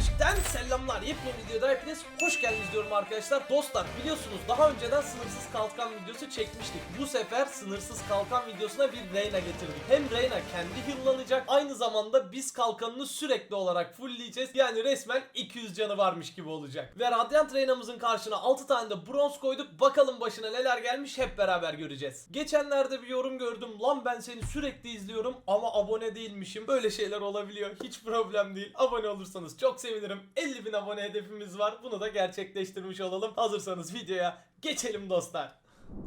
Kardeşlikten selamlar. Yepyeni videoda hepiniz hoş geldiniz diyorum arkadaşlar. Dostlar biliyorsunuz daha önceden sınırsız kalkan videosu çekmiştik. Bu sefer sınırsız kalkan videosuna bir Reyna getirdik. Hem Reyna kendi heal'lanacak aynı zamanda biz kalkanını sürekli olarak fullleyeceğiz. Yani resmen 200 canı varmış gibi olacak. Ve Radiant Reyna'mızın karşına 6 tane de bronz koyduk. Bakalım başına neler gelmiş hep beraber göreceğiz. Geçenlerde bir yorum gördüm. Lan ben seni sürekli izliyorum ama abone değilmişim. Böyle şeyler olabiliyor. Hiç problem değil. Abone olursanız çok sevinirim. 50 bin abone hedefimiz var. Bunu da gerçekleştirmiş olalım. Hazırsanız videoya geçelim dostlar.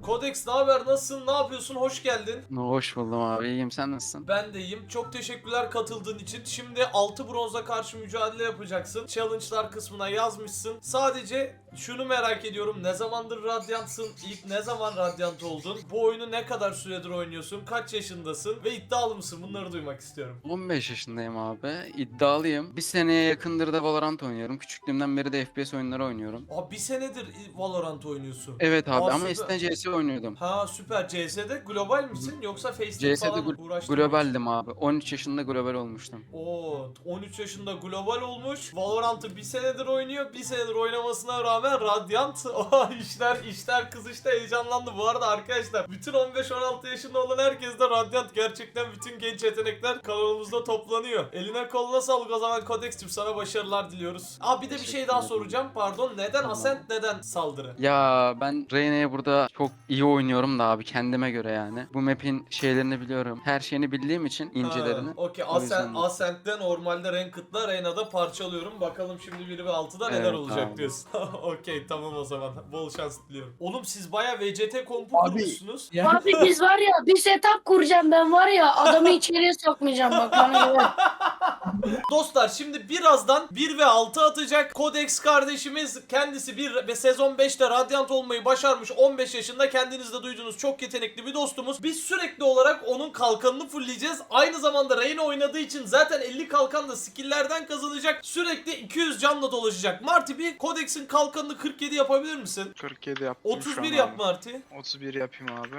Kodex ne haber? Nasılsın? Ne yapıyorsun? Hoş geldin. Hoş buldum abi. İyiyim sen nasılsın? Ben de iyiyim. Çok teşekkürler katıldığın için. Şimdi 6 bronza karşı mücadele yapacaksın. Challenge'lar kısmına yazmışsın. Sadece şunu merak ediyorum. Ne zamandır Radiant'sın? İlk ne zaman Radiant oldun? Bu oyunu ne kadar süredir oynuyorsun? Kaç yaşındasın? Ve iddialı mısın? Bunları duymak istiyorum. 15 yaşındayım abi. İddialıyım. Bir seneye yakındır da Valorant oynuyorum. Küçüklüğümden beri de FPS oyunları oynuyorum. Aa bir senedir Valorant oynuyorsun. Evet abi Aa, ama süper. eskiden CS oynuyordum. Ha süper. CS'de global misin? Yoksa Face'te CS'de falan uğraştın globaldim abi. 13 yaşında global olmuştum. Oo, 13 yaşında global olmuş. Valorant'ı bir senedir oynuyor. Bir senedir oynamasına rağmen Radiant. Oh, işler işler kızıştı heyecanlandı. Bu arada arkadaşlar bütün 15-16 yaşında olan herkes de Radiant gerçekten bütün genç yetenekler kanalımızda toplanıyor. Eline koluna sağlık o zaman Kodex'cim sana başarılar diliyoruz. Aa bir de bir şey daha soracağım. Pardon neden Tamam. Ascent neden saldırı? Ya ben Reyna'ya burada çok iyi oynuyorum da abi kendime göre yani. Bu map'in şeylerini biliyorum. Her şeyini bildiğim için incelerini. Okey O Ascent. Ascent'te normalde Ranked'la Reyna'da parçalıyorum. Bakalım şimdi 1 ve 6'da neler Evet, olacak tamam. diyorsun. Okey tamam o zaman. Bol şans diliyorum. Oğlum siz baya VCT kompu Abi, kurmuşsunuz. Ya. Abi biz var ya bir setup kuracağım ben var ya adamı içeriye sokmayacağım bak bana. Dostlar şimdi birazdan 1 ve 6 atacak. Codex kardeşimiz kendisi bir ve sezon 5'te Radiant olmayı başarmış. 15 yaşında kendiniz de duydunuz çok yetenekli bir dostumuz. Biz sürekli olarak onun kalkanını fullleyeceğiz. Aynı zamanda Reyna oynadığı için zaten 50 kalkan da skill'lerden kazanacak. Sürekli 200 canla dolaşacak. Marty bir Codex'in kalkanını 47 yapabilir misin? 47 yaptım şu 31 an yap abi. Marty. 31 yapayım abi.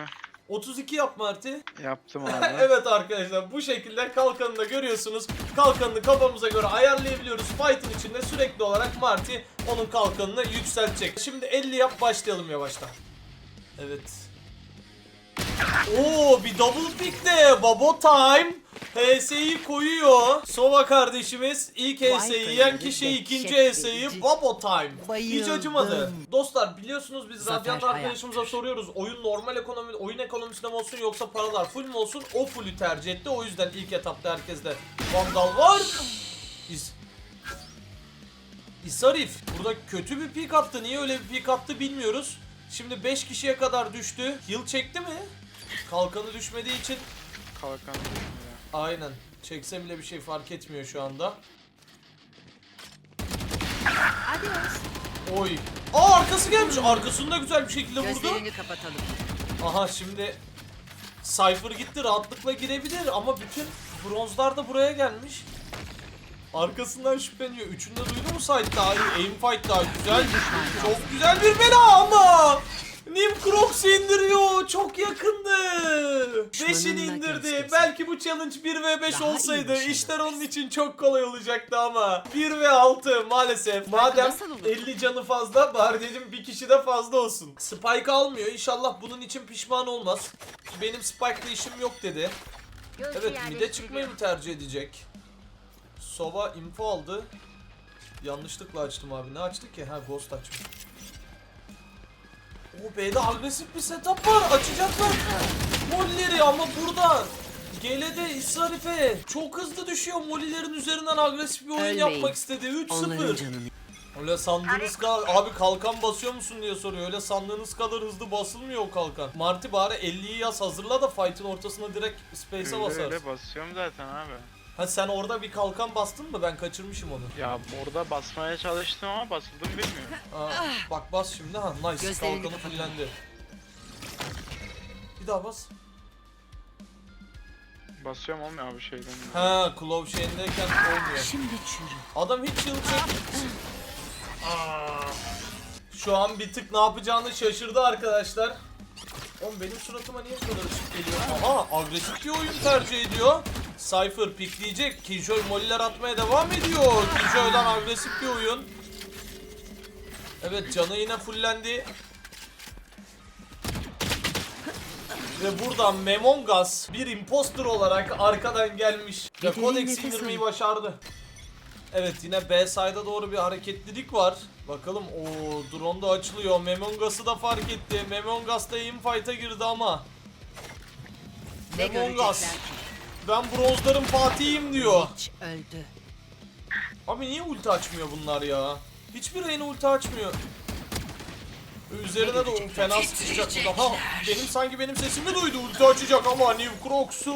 32 yap Marty. Yaptım abi. evet arkadaşlar bu şekilde kalkanını da görüyorsunuz. Kalkanını kafamıza göre ayarlayabiliyoruz. Fight'ın içinde sürekli olarak Marty onun kalkanını yükseltecek. Şimdi 50 yap başlayalım yavaştan. Evet. Oo bir double pick de Babo time. HS'yi koyuyor. Sova kardeşimiz ilk HS'yi yiyen kişi ikinci HS'yi Babo time. Hiç Bayıldım. acımadı. Dostlar biliyorsunuz biz hayat. arkadaşımıza soruyoruz. Oyun normal ekonomi, oyun ekonomisinde mi olsun yoksa paralar full mü olsun? O full'ü tercih etti. O yüzden ilk etapta herkeste Vandal var. İz... İsarif burada kötü bir pik attı. Niye öyle bir pik attı bilmiyoruz. Şimdi 5 kişiye kadar düştü. Heal çekti mi? Kalkanı düşmediği için Kalkan düşmüyor. Aynen. Çekse bile bir şey fark etmiyor şu anda. Oy. Aa arkası gelmiş. Arkasında güzel bir şekilde vurdu. Gözlerini kapatalım. Aha şimdi Cypher gitti rahatlıkla girebilir ama bütün bronzlar da buraya gelmiş. Arkasından şüpheleniyor. Üçünde duydu mu site daha iyi. Aim fight daha güzel. Çok güzel bir bela ama. Nim Crocs indiriyor. Çok yakındı. Beşini indirdi. Belki bu challenge 1 ve 5 Daha iyi olsaydı işler onun için çok kolay olacaktı ama 1 ve 6 maalesef. Madem nasıl olur? 50 canı fazla bari dedim bir kişi de fazla olsun. Spike almıyor. İnşallah bunun için pişman olmaz. Benim Spike'la işim yok dedi. Evet mide çıkmayı mı tercih edecek? Sova info aldı. Yanlışlıkla açtım abi. Ne açtık ki? Ha ghost açmış. O B'de agresif bir setup var. Açacaklar. Molleri ama burada. GL'de İsrarife çok hızlı düşüyor. Molilerin üzerinden agresif bir oyun Ölmeyin. yapmak istedi. 3-0. Onların canını. Öyle sandığınız kadar abi kalkan basıyor musun diye soruyor. Öyle sandığınız kadar hızlı basılmıyor o kalkan. Marty bari 50'yi yaz hazırla da fight'ın ortasına direkt space'e basar. öyle basıyorum zaten abi. Ha sen orada bir kalkan bastın mı? Ben kaçırmışım onu. Ya orada basmaya çalıştım ama basıldım bilmiyorum. Aa, bak bas şimdi ha nice Gözlerini kalkanı kapatalım. fullendi. Bir daha bas. Basıyorum olmuyor abi şeyden. Ha Claw şeyindeyken olmuyor. Şimdi çürü. Adam hiç yıl. Şu an bir tık ne yapacağını şaşırdı arkadaşlar. Oğlum benim suratıma niye bu kadar ışık geliyor? Aha agresif bir oyun tercih ediyor. Cypher pikleyecek. Killjoy moliler atmaya devam ediyor. Killjoy'dan agresif bir oyun. Evet canı yine fullendi. Ve buradan Memongas bir imposter olarak arkadan gelmiş. Ve Codex indirmeyi başardı. Evet yine B side'a doğru bir hareketlilik var. Bakalım o drone da açılıyor. Memongas'ı da fark etti. Memongas da infight'a girdi ama. Ne Memongas. Ben bronzların fatihiyim diyor. Hiç öldü. Abi niye ulti açmıyor bunlar ya? Hiçbir reyna ulti açmıyor. Üzerine de fena sıkışacak burada. Ha, benim sanki benim sesimi duydu. Ulti açacak ama New Crocs'u.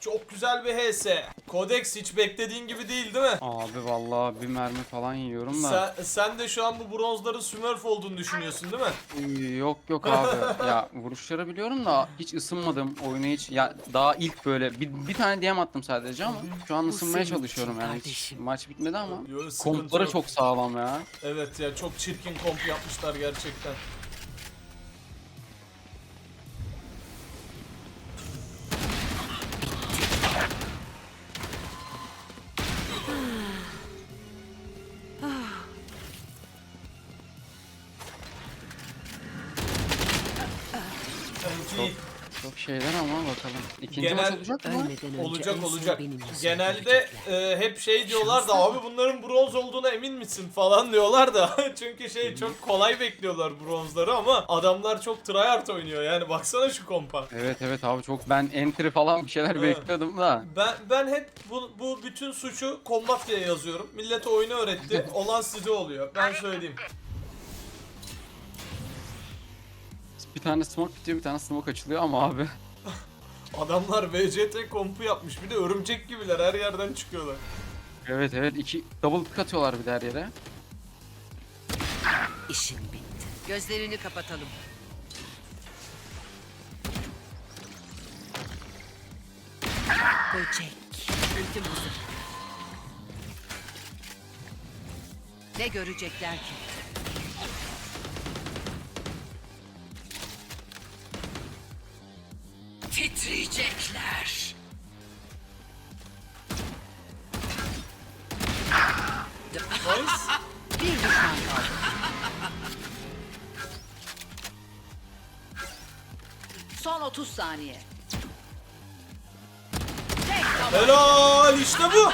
Çok güzel bir HS. Codex hiç beklediğin gibi değil değil mi? Abi vallahi bir mermi falan yiyorum da. Sen, sen de şu an bu bronzların Smurf olduğunu düşünüyorsun değil mi? Yok yok abi. ya vuruşları biliyorum da hiç ısınmadım. Oyunu hiç ya daha ilk böyle bir, bir tane DM attım sadece ama şu an ısınmaya çalışıyorum yani. Hiç maç bitmedi ama. Yo, Kompları yok. çok sağlam ya. Evet ya çok çirkin komp yapmışlar gerçekten. stuff. İkinci Genel- maç olacak mı? Ölmeden önce Olacak en son olacak. benim Genelde görecekler. e, hep şey diyorlar da abi bunların bronz olduğuna emin misin falan diyorlar da çünkü şey çok kolay bekliyorlar bronzları ama adamlar çok tryhard oynuyor yani baksana şu kompa. Evet evet abi çok ben entry falan bir şeyler Evet. bekliyordum da. Ben ben hep bu, bu bütün suçu Combat diye yazıyorum. Millete oyunu öğretti. Olan size oluyor. Ben söyleyeyim. Bir tane smoke bitiyor bir tane smoke açılıyor ama abi. Adamlar VCT kompu yapmış. Bir de örümcek gibiler her yerden çıkıyorlar. Evet evet iki double pick atıyorlar bir de her yere. İşin bitti. Gözlerini kapatalım. Böcek. Ultim hazır. Ne görecekler ki? Titriyecekler. Nice. Bir düşman kaldı. Son 30 saniye. Helal işte bu.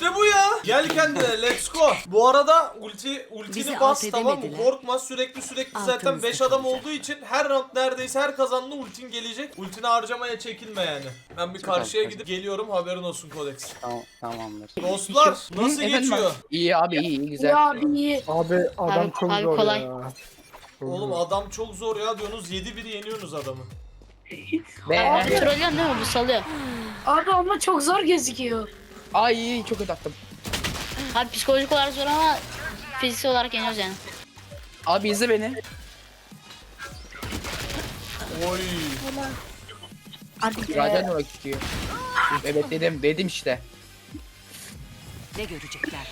İşte bu ya. Gel kendine let's go. Bu arada ulti ultini Bizi bas alt tamam mı? edemediler. Korkma sürekli sürekli zaten Altımızda 5 adam kalacak. olduğu için her round neredeyse her kazanlı ultin gelecek. Ultini harcamaya çekinme yani. Ben bir karşıya süper. gidip geliyorum haberin olsun Codex. Tamam, tamamdır. Dostlar nasıl Efendim geçiyor? İyi abi iyi, iyi güzel. Ya abi iyi. Abi adam Abi- çok abi zor kolay. ya. Çok Oğlum zor. adam çok zor ya diyorsunuz 7-1 yeniyorsunuz adamı. Be. Abi trollüyorsun değil mi? Bu salıyor. Abi ama çok zor gözüküyor. Ay çok kötü attım. Abi psikolojik olarak zor ama fiziksel olarak yeniyoruz yani. Abi izle beni. Oy. Hadi Zaten olarak çıkıyor. Evet dedim dedim işte. Ne görecekler?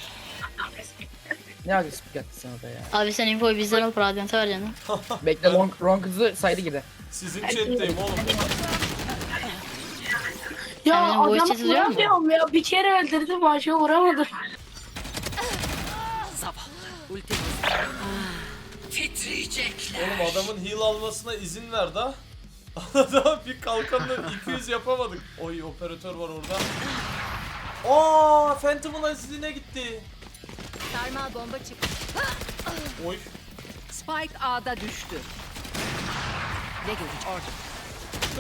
Ne agresif yaptı sen orada ya. Abi sen infoyu bizden alıp radyanta vereceksin. Bekle long, long hızlı saydı gibi. Sizin chat'teyim oğlum. Ya Sen benim adamı chat izliyor musun? vuramıyorum ya. Bir kere öldürdüm başka vuramadım. Oğlum adamın heal almasına izin ver da. Adam bir kalkanla 200 yapamadık. Oy operatör var orada. Aa Phantom'ın azizliğine gitti. Sarmal bomba çıktı. Oy. Spike A'da düştü. Ne görecek? Orada.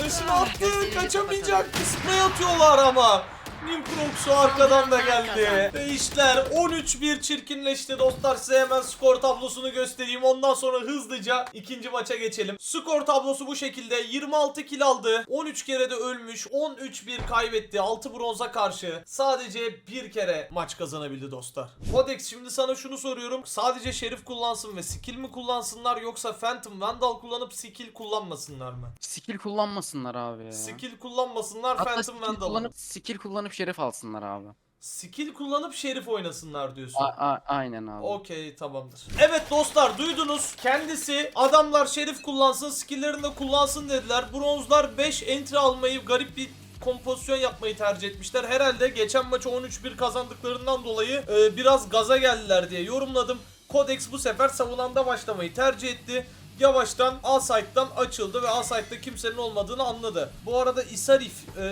Resmi attı kaçamayacak. Spray atıyorlar ama. Nimprox'u arkadan da geldi. Ve işler 13-1 çirkinleşti dostlar. Size hemen skor tablosunu göstereyim. Ondan sonra hızlıca ikinci maça geçelim. Skor tablosu bu şekilde. 26 kill aldı. 13 kere de ölmüş. 13-1 kaybetti. 6 bronza karşı. Sadece bir kere maç kazanabildi dostlar. Codex şimdi sana şunu soruyorum. Sadece şerif kullansın ve skill mi kullansınlar yoksa Phantom Vandal kullanıp skill kullanmasınlar mı? Skill kullanmasınlar abi ya. Skill kullanmasınlar Hatta Phantom skill Vandal. kullanıp, skill kullanıp şerif alsınlar abi. Skill kullanıp şerif oynasınlar diyorsun. A- a- aynen abi. Okey tamamdır. Evet dostlar duydunuz. Kendisi adamlar şerif kullansın, skill'lerini de kullansın dediler. Bronzlar 5 entry almayı garip bir kompozisyon yapmayı tercih etmişler. Herhalde geçen maçı 13-1 kazandıklarından dolayı e, biraz gaza geldiler diye yorumladım. Codex bu sefer savunanda başlamayı tercih etti. Yavaştan A-Site'dan açıldı ve A-Site'da kimsenin olmadığını anladı. Bu arada İsarif, e,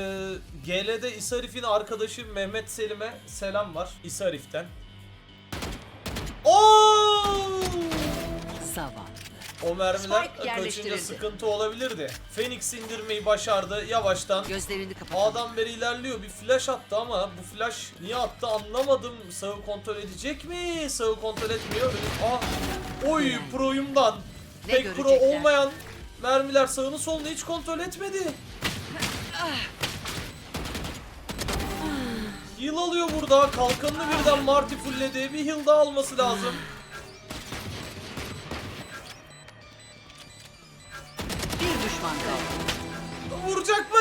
GL'de İsarif'in arkadaşı Mehmet Selim'e selam var. İsarif'ten. Oo! Zavallı. O mermiler Spike kaçınca yerleştirildi. sıkıntı olabilirdi. Phoenix indirmeyi başardı yavaştan. Gözlerini kapat. A'dan beri ilerliyor. Bir flash attı ama bu flash niye attı anlamadım. Sağı kontrol edecek mi? Sağı kontrol etmiyor. Aa, oy pro'yumdan. Ne Pek pro görecekler? olmayan mermiler sağını solunu hiç kontrol etmedi. Heal alıyor burada. Kalkanını birden Marty fullledi. Bir heal daha alması lazım. Bir düşman kaldı. Vuracak mı?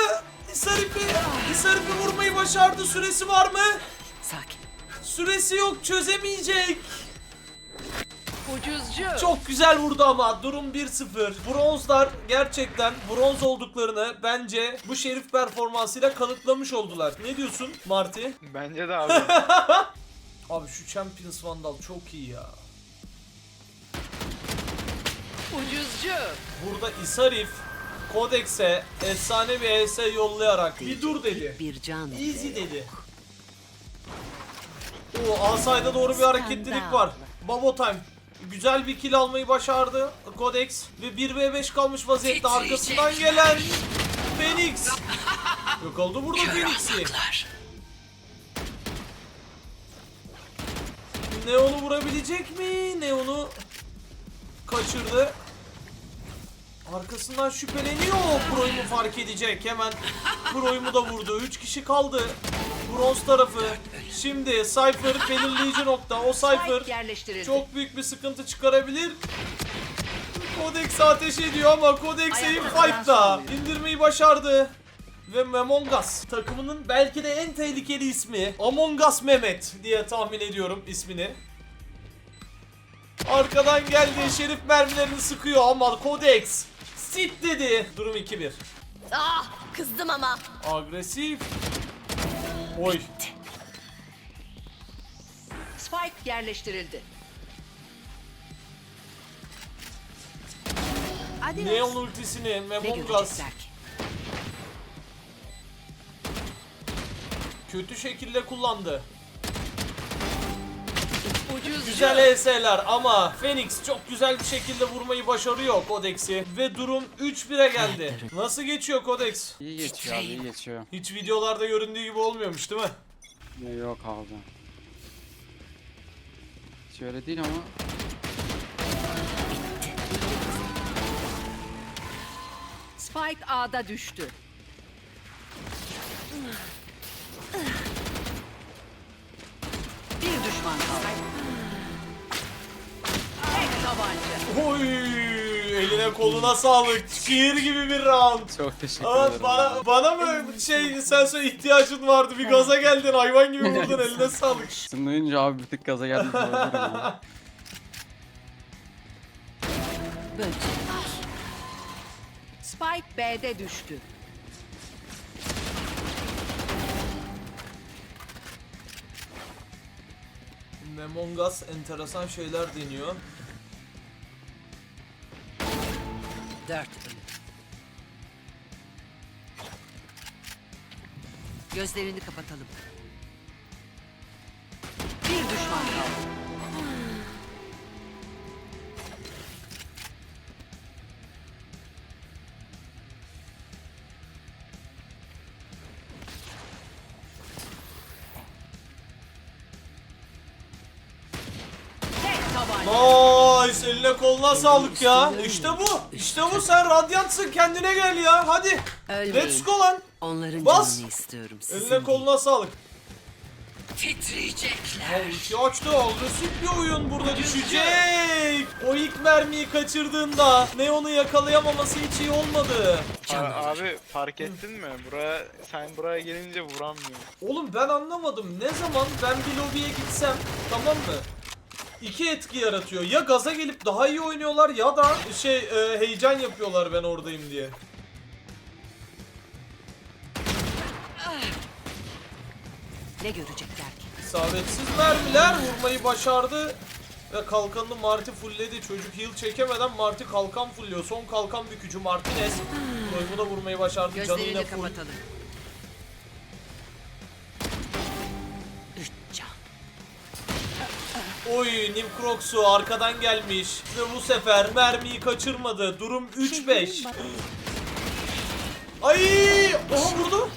Hisarif'i, Hisarif'i vurmayı başardı. Süresi var mı? Sakin. Süresi yok çözemeyecek. Ucuzcu. Çok güzel vurdu ama durum 1-0. Bronzlar gerçekten bronz olduklarını bence bu şerif performansıyla kanıtlamış oldular. Ne diyorsun Marty? Bence de abi. Abi şu Champions Vandal çok iyi ya. Ucuzcu. Burada Isarif Kodex'e efsane bir ES yollayarak bir dur dedi. Bir can. Easy dedi. Oo Asay'da doğru bir hareketlilik var. Babo time. Güzel bir kill almayı başardı Codex ve 1v5 kalmış vaziyette arkasından gelen Phoenix. Yok oldu burada Phoenix'i. Neon'u vurabilecek mi? Neon'u kaçırdı. Arkasından şüpheleniyor. Pro'yu fark edecek. Hemen Pro'yu da vurdu. 3 kişi kaldı. Bronz tarafı. Şimdi Cypher belirleyici nokta. O Cypher çok büyük bir sıkıntı çıkarabilir. Codex ateş ediyor ama Codex aim fight'ta. indirmeyi başardı. Ve Among Us takımının belki de en tehlikeli ismi Among Us Mehmet diye tahmin ediyorum ismini. Arkadan geldi şerif mermilerini sıkıyor ama Codex sit dedi. Durum 2-1. Ah kızdım ama. Agresif. Oy. Spike yerleştirildi. Hadi Neon ultisini Ne Us görecekler ki? kötü şekilde kullandı. Ucuzcu. Güzel ES'ler ama Phoenix çok güzel bir şekilde vurmayı başarıyor Kodex'i. Ve durum 3-1'e geldi. Nasıl geçiyor Kodex? İyi geçiyor abi iyi geçiyor. Hiç videolarda göründüğü gibi olmuyormuş değil mi? Yok abi. Hiç öyle değil ama. Spike A'da düştü. Bir düşman kaldı. Tek tabanca. Oy, eline koluna sağlık. Şiir gibi bir round. Çok teşekkür ederim. bana, bana mı şey sen söyle ihtiyacın vardı bir gaza geldin hayvan gibi vurdun eline sağlık. Duyunca abi bir tık gaza geldim. Böcek. Spike B'de düştü. Among Us enteresan şeyler deniyor. Dört ölü. Gözlerini kapatalım. Eline koluna sağlık ya. İşte bu. İşte bu sen radyantsın kendine gel ya hadi. Ölmeyin. Let's go lan. Onların Bas. canını istiyorum. Sizin Eline koluna sağlık. Titriyecekler. Açtı agresif bir oyun burada düşecek. O ilk mermiyi kaçırdığında Neon'u yakalayamaması hiç iyi olmadı. A- abi fark ettin mi? Buraya sen buraya gelince vuramıyor. Oğlum ben anlamadım. Ne zaman ben bir lobiye gitsem tamam mı? İki etki yaratıyor. Ya gaza gelip daha iyi oynuyorlar ya da şey e, heyecan yapıyorlar ben oradayım diye. Ne görecekler ki? İsabetsiz mermiler vurmayı başardı. Ve kalkanını Marty fullledi. Çocuk heal çekemeden Marty kalkan fulluyor. Son kalkan bükücü Martinez. Roy'u da vurmayı başardı. Canı yine Gözlerini full. kapatalım. Oy Nim Crocs'u arkadan gelmiş. Ve bu sefer mermiyi kaçırmadı. Durum 3-5. Ay! Oha vurdu.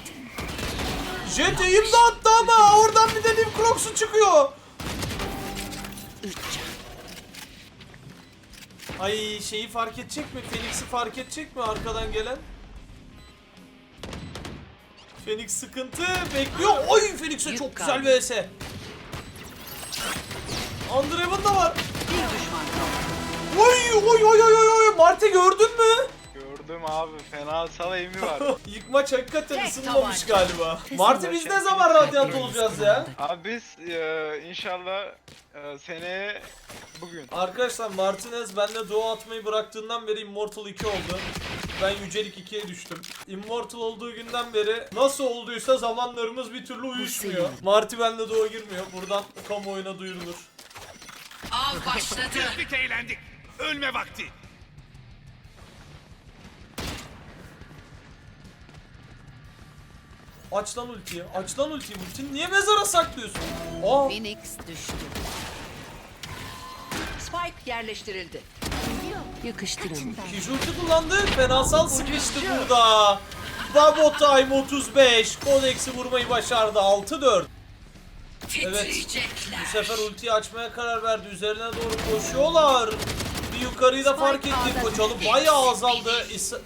Jet eğim de attı ama oradan bir de Nim Crocs'u çıkıyor. Ay şeyi fark edecek mi? Phoenix'i fark edecek mi arkadan gelen? Phoenix sıkıntı bekliyor. Oy Phoenix'e çok güzel vs. Andreven da var. Bir düşman kaldı. Oy oy oy oy oy. Marty gördün mü? Gördüm abi fena sal eğimi var. İlk maç hakikaten ısınmamış galiba. Marty biz ne zaman radyant olacağız ya? abi biz e, inşallah e, seneye bugün. Arkadaşlar Martinez benle duo atmayı bıraktığından beri Immortal 2 oldu. Ben Yücelik 2'ye düştüm. Immortal olduğu günden beri nasıl olduysa zamanlarımız bir türlü uyuşmuyor. Marty benle duo girmiyor. Buradan kamuoyuna duyurulur. Av başladı. Güldük eğlendik. Ölme vakti. Aç lan ultiyi. Aç lan ultiyi. Ultini niye mezara saklıyorsun? Aa Phoenix düştü. Spike yerleştirildi. Yakıştırın. Kişi ulti kullandı. Fenasal sıkıştı burada. Babo Time 35. Kodex'i vurmayı başardı. 6-4. Evet. Bu sefer ultiyi açmaya karar verdi. Üzerine doğru koşuyorlar. Bir yukarıyı da fark etti. Koçalı bayağı azaldı. İsa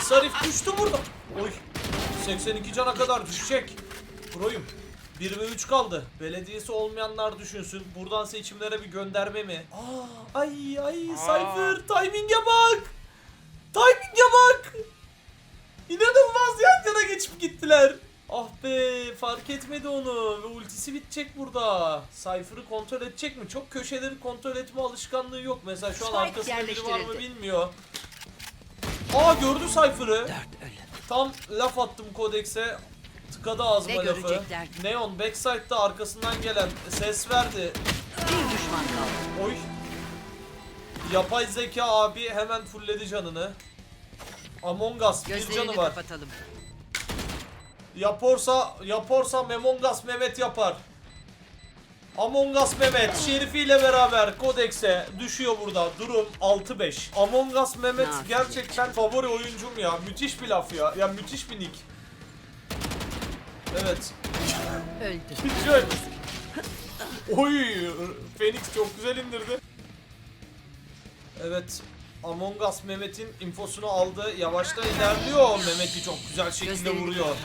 İsarif düştü burada. Oy. 82 cana kadar düşecek. Proyum. 1 ve 3 kaldı. Belediyesi olmayanlar düşünsün. Buradan seçimlere bir gönderme mi? Aa, ay ay Cypher timing'e bak. Timing'e bak. İnanılmaz yan yana geçip gittiler. Ah be fark etmedi onu ve ultisi bitecek burada. Cypher'ı kontrol edecek mi? Çok köşeleri kontrol etme alışkanlığı yok. Mesela şu an Spike arkasında biri var mı bilmiyor. Aa gördü Cypher'ı. Tam laf attım kodekse. Tıkadı ağzıma Ne lafı. görecekler? Neon backside'da arkasından gelen ses verdi. Bir düşman kaldı. Oy. Yapay zeka abi hemen fullledi canını. Among Us bir canı var. kapatalım. Yaporsa, yaporsa Among Us Mehmet yapar. Among Us Mehmet Şerifi ile beraber Kodex'e düşüyor burada. Durum 6-5. Among Us Mehmet gerçekten favori oyuncum ya. Müthiş bir laf ya. Ya müthiş bir nick. Evet. Öldü. Şöyle. Oy, Phoenix çok güzel indirdi. Evet. Among Us Mehmet'in infosunu aldı. Yavaştan ilerliyor. Mehmet'i çok güzel şekilde vuruyor.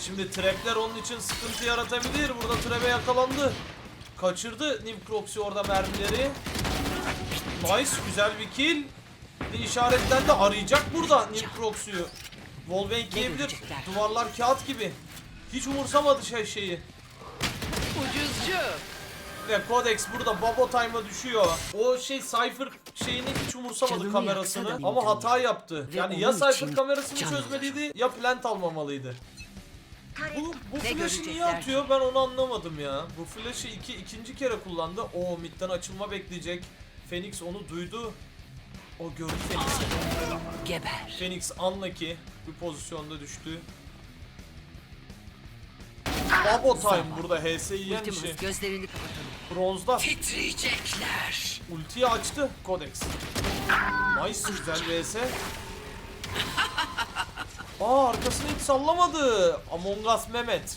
Şimdi trapler onun için sıkıntı yaratabilir. Burada trap'e yakalandı. Kaçırdı Nim Croxy orada mermileri. Nice, güzel bir kill. Bir işaretten de arayacak burada Nim Croxy'yu. Wallbang yiyebilir. Duvarlar kağıt gibi. Hiç umursamadı şey şeyi. Ucuzcu. Ve Codex burada Babo Time'a düşüyor. O şey Cypher şeyini hiç umursamadı Canımı kamerasını ama hata yaptı. Ve Yani ya Cypher kamerasını çözmeliydi ya plant almamalıydı. Bu, bu Ne flash'ı niye görecekler atıyor ben onu anlamadım ya. Bu flash'ı iki, ikinci kere kullandı. O midden açılma bekleyecek. Phoenix onu duydu. O gördü Phoenix'i. Geber. Phoenix unlucky bir pozisyonda düştü. Babo Time burada HS'yi yiyen Ultim işi. hız. Gözlerini kapatalım. Bronzda. Titriyecekler. Ultiyi açtı Codex. Nice güzel vs. Aa arkasını hiç sallamadı. Among Us Mehmet.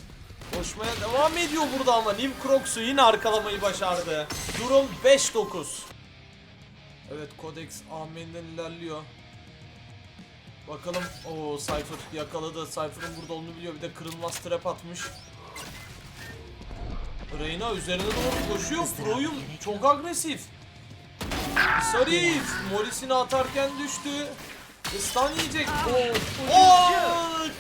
Koşmaya devam ediyor burada ama Nim Crocs'u yine arkalamayı başardı. Durum 5-9. Evet Codex Ahmet'den ilerliyor. Bakalım o Cypher yakaladı. Cypher'ın burada olduğunu biliyor. Bir de kırılmaz trap atmış. Reyna üzerine doğru koşuyor. Pro'yum çok agresif. Sarif Morris'ini atarken düştü. Stun yiyecek. Oo. Oo,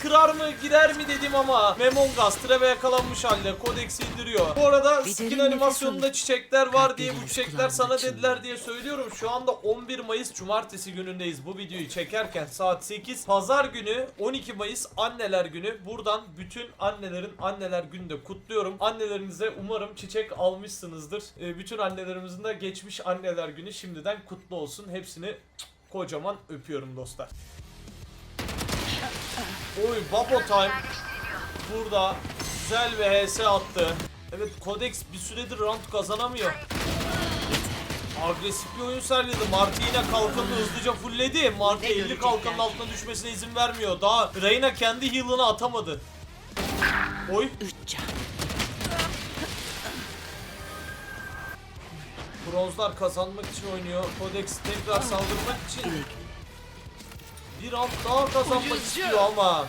kırar mı girer mi dedim ama Memongas treve yakalanmış halde Kodex'i indiriyor. Bu arada skin animasyonunda çiçekler var diye bu çiçekler sana dediler diye söylüyorum. Şu anda 11 Mayıs Cumartesi günündeyiz. Bu videoyu çekerken saat 8. Pazar günü 12 Mayıs Anneler Günü. Buradan bütün annelerin Anneler Günü de kutluyorum. Annelerinize umarım çiçek almışsınızdır. Ee, bütün annelerimizin de geçmiş Anneler Günü şimdiden kutlu olsun. Hepsini kocaman öpüyorum dostlar. Oy Babo Time burada güzel bir HS attı. Evet Codex bir süredir round kazanamıyor. Agresif bir oyun sergiledi. Marty yine kalkanını hızlıca fullledi. Marty Ne 50 görecekler? kalkanın altına düşmesine izin vermiyor. Daha Reyna kendi heal'ını atamadı. Oy Üç can. Bronzlar kazanmak için oynuyor. Codex tekrar saldırmak için bir round daha kazanmak Ucuzcu. istiyor ama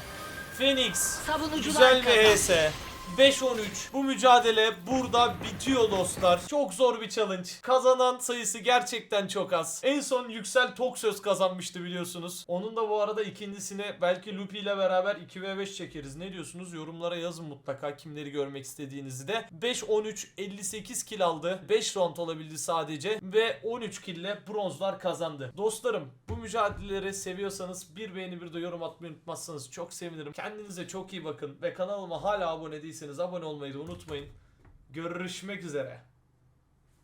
Phoenix Savunucular Güzel bir kazandı. HS. 5-13. Bu mücadele burada bitiyor dostlar. Çok zor bir challenge. Kazanan sayısı gerçekten çok az. En son Yüksel Toksöz kazanmıştı biliyorsunuz. Onun da bu arada ikincisine belki Lupi ile beraber 2v5 çekeriz. Ne diyorsunuz? Yorumlara yazın mutlaka kimleri görmek istediğinizi de. 5-13 58 kill aldı. 5 round olabildi sadece ve 13 kill ile bronzlar kazandı. Dostlarım bu mücadeleleri seviyorsanız bir beğeni bir de yorum atmayı unutmazsanız çok sevinirim. Kendinize çok iyi bakın ve kanalıma hala abone değilseniz abone olmayı da unutmayın. Görüşmek üzere.